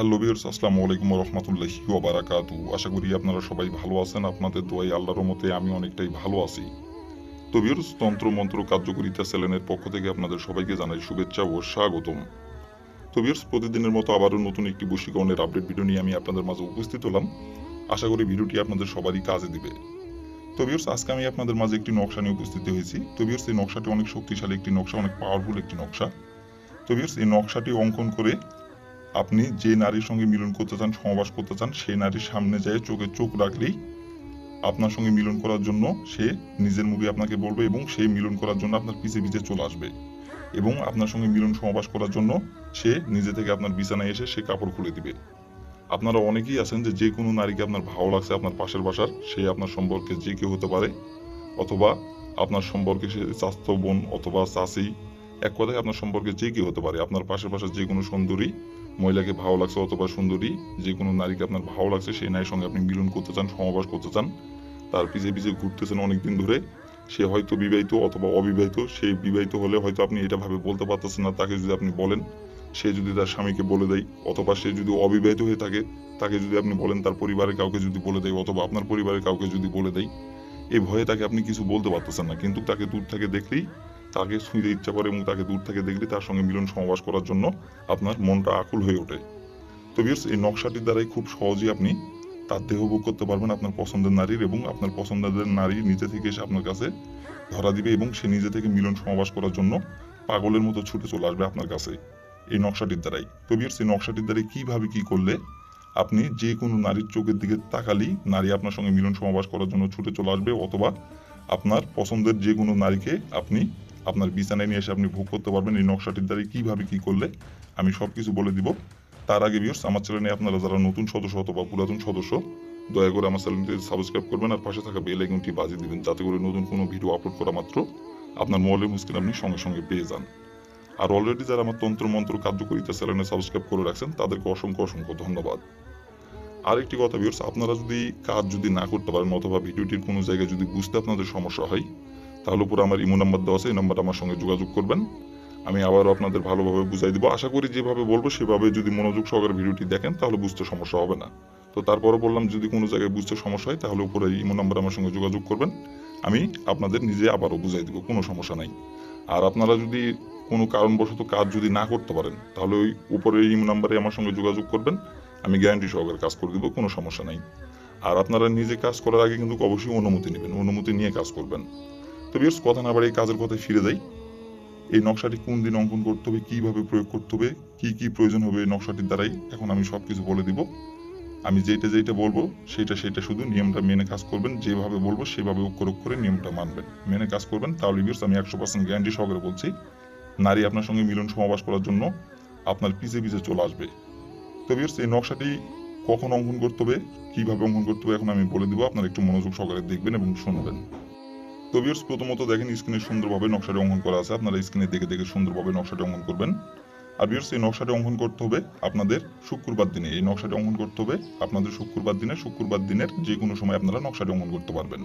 Hello বিয়ার্স আসসালামু আলাইকুম রহমতুল্লাহি ওবারাকাতু আশা করি আপনারা সবাই ভালো আছেন, আপনাদের দোয়াই আল্লাহর মতে আমি অনেকটাই ভালো আছি। তো বিয়ার্স তন্ত্র, মন্ত্র, কার্যকরিতা সেলেনের পক্ষ থেকে আপনাদের সবাইকে জানাই শুভেচ্ছা ও স্বাগতম। তো বিয়ার্স প্রতিদিনের মতো আবারও নতুন একটি বশীকরণের আপডেট ভিডিও নিয়ে আমি আপনাদের মাঝে উপস্থিত হলাম। আশা করি ভিডিওটি আপনাদের সবারই কাজে দিবে। তো বিয়ার্স আজকে আমি আপনাদের মাঝে একটি নকশা নিয়ে উপস্থিত হয়েছি। তো বিয়ার্স এই নকশাটি অনেক শক্তিশালী একটি নকশা, অনেক পাওয়ারফুল একটি নকশা। তো বিয়ার্স এই নকশাটি অঙ্কন করে আপনি যে নারীর সঙ্গে মিলন করতে চান সহবাস করতে চান, সেই নারীর সামনে যায় চোখে চোখ রাখলেই আপনার সঙ্গে মিলন করার জন্য সে নিজের মুখে আপনাকে বলবে এবং সেই মিলন করার জন্য আপনার পিছে পিছে চলে আসবে। এবং আপনার সঙ্গে মিলন সহবাস করার জন্য সে নিজে থেকে আপনার বিছানায় এসে সে কাপড় খুলে দিবে। আপনারা অনেকেই আছেন যে যে কোনো নারীকে আপনার ভালো লাগছে আপনার পাশের বাসার, সে আপনার সম্পর্কে যে কেউ হতে পারে, অথবা আপনার সম্পর্কে সে স্বাস্থ্য বোন অথবা চাষি এক কথায় আপনার সম্পর্কে যে কেউ হতে পারে, আপনার পাশের পাশের যে কোনো সুন্দরী, মহিলাকে ভালো লাগছে অথবা সুন্দরী, যে কোনো নারীকে আপনার ভালো লাগছে, সেই নারীর সঙ্গে আপনি মিলন করতে চান সমাবাস করতে চান, তার পিছে পিছে ঘুরতেছেন অনেকদিন ধরে, সে হয়তো বিবাহিত অথবা অবিবাহিত, সে বিবাহিত হলে হয়তো আপনি এটা ভাবে বলতে পারতেছেন না, তাকে যদি আপনি বলেন, সে যদি তার স্বামীকে বলে দেয়, অথবা সে যদি অবিবাহিত হয়ে থাকে, তাকে যদি আপনি বলেন তার পরিবারের কাউকে যদি বলে দেয়, অথবা আপনার পরিবারের কাউকে যদি বলে দেয় এই ভয়ে তাকে আপনি কিছু বলতে পারতেছেন না, কিন্তু তাকে দূর থেকে দেখলেই তাকে ছুঁতে ইচ্ছা করে এবং তাকে দূর থেকে দেখলে তার সঙ্গে মিলন সমাবাস করার জন্য আপনার মনটা আকুল হয়ে ওঠে। তো বিয়ার্স এই নকশাটির দ্বারাই খুব সহজেই আপনি তার দেহ ভোগ করতে পারবেন আপনার পছন্দের নারীর এবং আপনার পছন্দের নারী নিজে থেকে এসে আপনার কাছে ধরা দিবে এবং সে নিজে থেকে মিলন সমাবাস করার জন্য পাগলের মতো ছুটে চলে আসবে আপনার কাছে এই নকশাটির দ্বারাই। তো বিয়ার্স এই নকশাটির দ্বারাই কীভাবে কী করলে আপনি যে কোনো নারীর চোখের দিকে তাকালেই নারী আপনার সঙ্গে মিলন সমাবাস করার জন্য ছুটে চলে আসবে অথবা আপনার পছন্দের যে কোনো নারীকে আপনি আপনার বিছানায় নিয়ে এসে আপনি ভোগ করতে পারবেন, এই নকশাটির দ্বারা কীভাবে কি করলে আমি সব কিছু বলে দিব। তার আগে ভিউর্স আমার চ্যানেলে আপনারা যারা নতুন সদস্য অথবা পুরাতন সদস্য, দয়া করে আমার চ্যানেলটি সাবস্ক্রাইব করবেন আর পাশে থাকা বেল আইকনটি বাজিয়ে দিবেন, যাতে করে নতুন কোনো ভিডিও আপলোড করা মাত্র আপনার মোবাইলের মুস্কিল আপনি সঙ্গে সঙ্গে পেয়ে যান। আর অলরেডি যারা আমার তন্ত্র মন্ত্র কার্যকরিতা চ্যানেলে সাবস্ক্রাইব করে রাখছেন, তাদেরকে অসংখ্য অসংখ্য ধন্যবাদ। আরেকটি কথা ভিউর্স আপনারা যদি কাজ যদি না করতে পারেন অথবা ভিডিওটির কোনো জায়গায় যদি বুঝতে আপনাদের সমস্যা হয় তাহলে উপরে আমার ইমো নাম্বার দেওয়া আছে, এই নাম্বারটা আমার সঙ্গে যোগাযোগ করবেন। আমি আবারও আপনাদের ভালোভাবে বুঝাই দিব। আশা করি যেভাবে বলব, সেভাবে যদি মনোযোগ সহকারে ভিডিওটি দেখেন, তাহলে বুঝতে সমস্যা হবে না। তো তারপরও বললাম, যদি কোনো জায়গায় বুঝতে সমস্যা হয়, তাহলে উপরে ইমো নাম্বার আমার সঙ্গে যোগাযোগ করবেন। আমি আপনাদের নিজে আবারও বুঝাই দিব, কোনো সমস্যা নাই। আর আপনারা যদি কোনো কারণবশত কাজ যদি না করতে পারেন, তাহলে ওই উপরে ইমো নাম্বারে আমার সঙ্গে যোগাযোগ করবেন। আমি গ্যারান্টি সহকারে কাজ করে দিব, কোনো সমস্যা নাই। আর আপনারা নিজে কাজ করার আগে কিন্তু অবশ্যই অনুমতি নেবেন, অনুমতি নিয়ে কাজ করবেন। তো বিয়ার্স কথা না বাড়ি এই কাজের কথায় ফিরে যাই। এই নকশাটি কোন দিন অঙ্কন করতে হবে, কীভাবে প্রয়োগ করতে হবে, কি কি প্রয়োজন হবে নকশাটির দ্বারাই এখন আমি সব কিছু বলে দিব। আমি যেটা যেটা বলব সেটা সেটা শুধু নিয়মটা মেনে কাজ করবেন, যেভাবে বলব সেভাবে অক্ষর অক্ষরে নিয়মটা মানবেন। মেনে কাজ করবেন, তাহলে বিয়ার্স আমি একশো পার্সেন্ট গ্যারান্টি সহকারে বলছি, নারী আপনার সঙ্গে মিলন সমাবাস করার জন্য আপনার পিছে পিছে চলে আসবে। তো বিয়ার্স এই নকশাটি কখন অঙ্কন করতে হবে, কীভাবে অঙ্কন করতে হবে, এখন আমি বলে দিব, আপনারা একটু মনোযোগ সহকারে দেখবেন এবং শুনবেন। তো ভিউয়ার্স প্রথমত দেখেন স্ক্রিনে সুন্দরভাবে নকশাটি অঙ্কন করা আছে আপনারা স্ক্রিনে দেখে দেখে সুন্দরভাবে নকশাটি অঙ্কন করবেন আর ভিউয়ার্স এই নকশাটি অঙ্কন করতে হবে আপনাদের শুক্রবার দিনে এই নকশাটি অঙ্কন করতে হবে আপনাদের শুক্রবার দিনে শুক্রবার দিনের যে কোনো সময় আপনারা নকশাটি অঙ্কন করতে পারবেন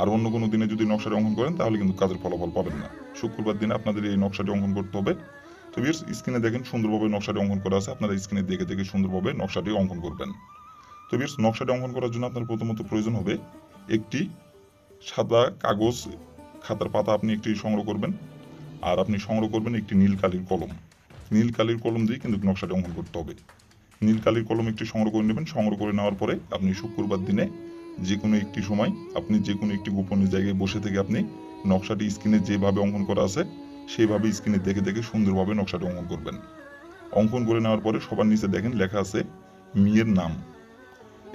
আর অন্য কোনো দিনে যদি নকশাটি অঙ্কন করেন তাহলে কিন্তু কাজের ফলাফল পাবেন না শুক্রবার দিনে আপনাদের এই নকশাটি অঙ্কন করতে হবে তো ভিউয়ার্স স্ক্রিনে দেখেন সুন্দরভাবে নকশাটি অঙ্কন করা আছে আপনারা স্ক্রিনে দেখে দেখে সুন্দরভাবে নকশাটি অঙ্কন করবেন তো ভিউয়ার্স নকশাটি অঙ্কন করার জন্য আপনার প্রথমত প্রয়োজন হবে একটি সাদা কাগজ খাতার পাতা আপনি একটি সংগ্রহ করবেন। আর আপনি সংগ্রহ করবেন একটি নীল কালির কলম। নীল কালির কলম দিয়ে কিন্তু নকশাটি অঙ্কন করতে হবে। নীল কালির কলম একটি সংগ্রহ করে নেবেন। সংগ্রহ করে নেওয়ার পরে আপনি শুক্রবার দিনে যে কোনো একটি সময় আপনি যে কোনো একটি গোপনীয় জায়গায় বসে থেকে আপনি নকশাটি স্ক্রিনে যেভাবে অঙ্কন করা আছে সেইভাবে স্ক্রিনে দেখে দেখে সুন্দরভাবে নকশাটি অঙ্কন করবেন। অঙ্কন করে নেওয়ার পরে সবার নিচে দেখেন লেখা আছে, মেয়ের নাম।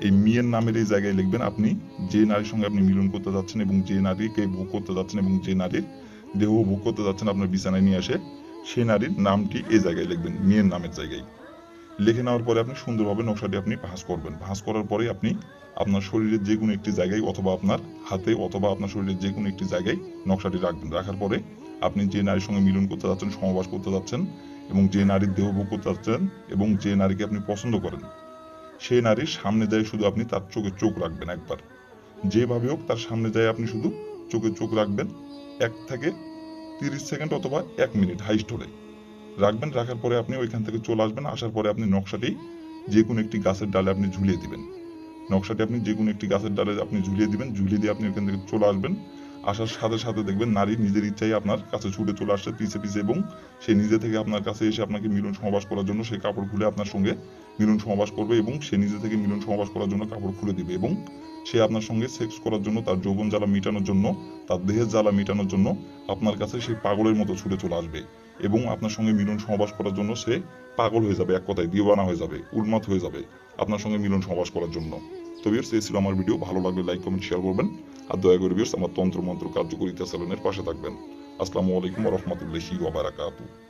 এই মেয়ের নামের এই জায়গায় লিখবেন আপনি, যে নারীর সঙ্গে আপনি মিলন করতে যাচ্ছেন এবং যে নারীকে ভোগ করতে যাচ্ছেন এবং যে নারীর দেহ ভোগ করতে যাচ্ছেন আপনার বিছানায় নিয়ে আসে সেই নারীর নামটি এই জায়গায় লিখবেন, মেয়ের নামের জায়গায়। লিখে নেওয়ার পরে আপনি সুন্দরভাবে নকশাটি আপনি ভাঁজ করবেন। ভাঁজ করার পরে আপনি আপনার শরীরের যে কোনো একটি জায়গায় অথবা আপনার হাতে অথবা আপনার শরীরের যে কোনো একটি জায়গায় নকশাটি রাখবেন। রাখার পরে আপনি যে নারীর সঙ্গে মিলন করতে যাচ্ছেন সমবাস করতে যাচ্ছেন এবং যে নারীর দেহ ভোগ করতে যাচ্ছেন এবং যে নারীকে আপনি পছন্দ করেন সেই নারীর সামনে যায় শুধু আপনি তার চোখে চোখ রাখবেন একবার। যেভাবে হোক তার সামনে যায় আপনি শুধু চোখে চোখ রাখবেন। এক থেকে তিরিশ সেকেন্ড অথবা এক মিনিট হাইস্ট হলে। রাখবেন, রাখার পরে আপনি ওইখান থেকে চলে আসবেন। আসার পরে আপনি নকশাটি যে কোনো একটি গাছের ডালে আপনি ঝুলিয়ে দিবেন। নকশাটি আপনি যে কোনো একটি গাছের ডালে আপনি ঝুলিয়ে দিবেন। ঝুলিয়ে দিয়ে আপনি ওখান থেকে চলে আসবেন। আসার সাথে সাথে দেখবেন নারী নিজের ইচ্ছাই আপনার কাছে ছুটে চলে আসছে পিছে পিছে এবং সে নিজে থেকে আপনার কাছে এসে আপনাকে মিলন সমাবাস করার জন্য সেই কাপড় খুলে আপনার সঙ্গে মিলন সমাবাস করবে এবং সে নিজে থেকে মিলন সমাবাস করার জন্য কাপড় খুলে দিবে এবং সে আপনার সঙ্গে সেক্স করার জন্য, তার যৌবন জ্বালা মেটানোর জন্য, তার দেহের জ্বালা মেটানোর জন্য আপনার কাছে সেই পাগলের মতো ছুটে চলে আসবে এবং আপনার সঙ্গে মিলন সমাবাস করার জন্য সে পাগল হয়ে যাবে এক কথায়, দিওয়ানা হয়ে যাবে, উন্মাদ হয়ে যাবে আপনার সঙ্গে মিলন সমাবাস করার জন্য। তো বিয়ার্স এই ছিল আমার ভিডিও ভালো লাগলে লাইক কমেন্ট শেয়ার করবেন। আর দয়া করে বিয়ার্স আমার তন্ত্র মন্ত্র কার্যকরিতা চ্যানেলের পাশে থাকবেন। আসসালামু আলাইকুম রহমতুল্লাহি ওয়া বারাকাতুহু।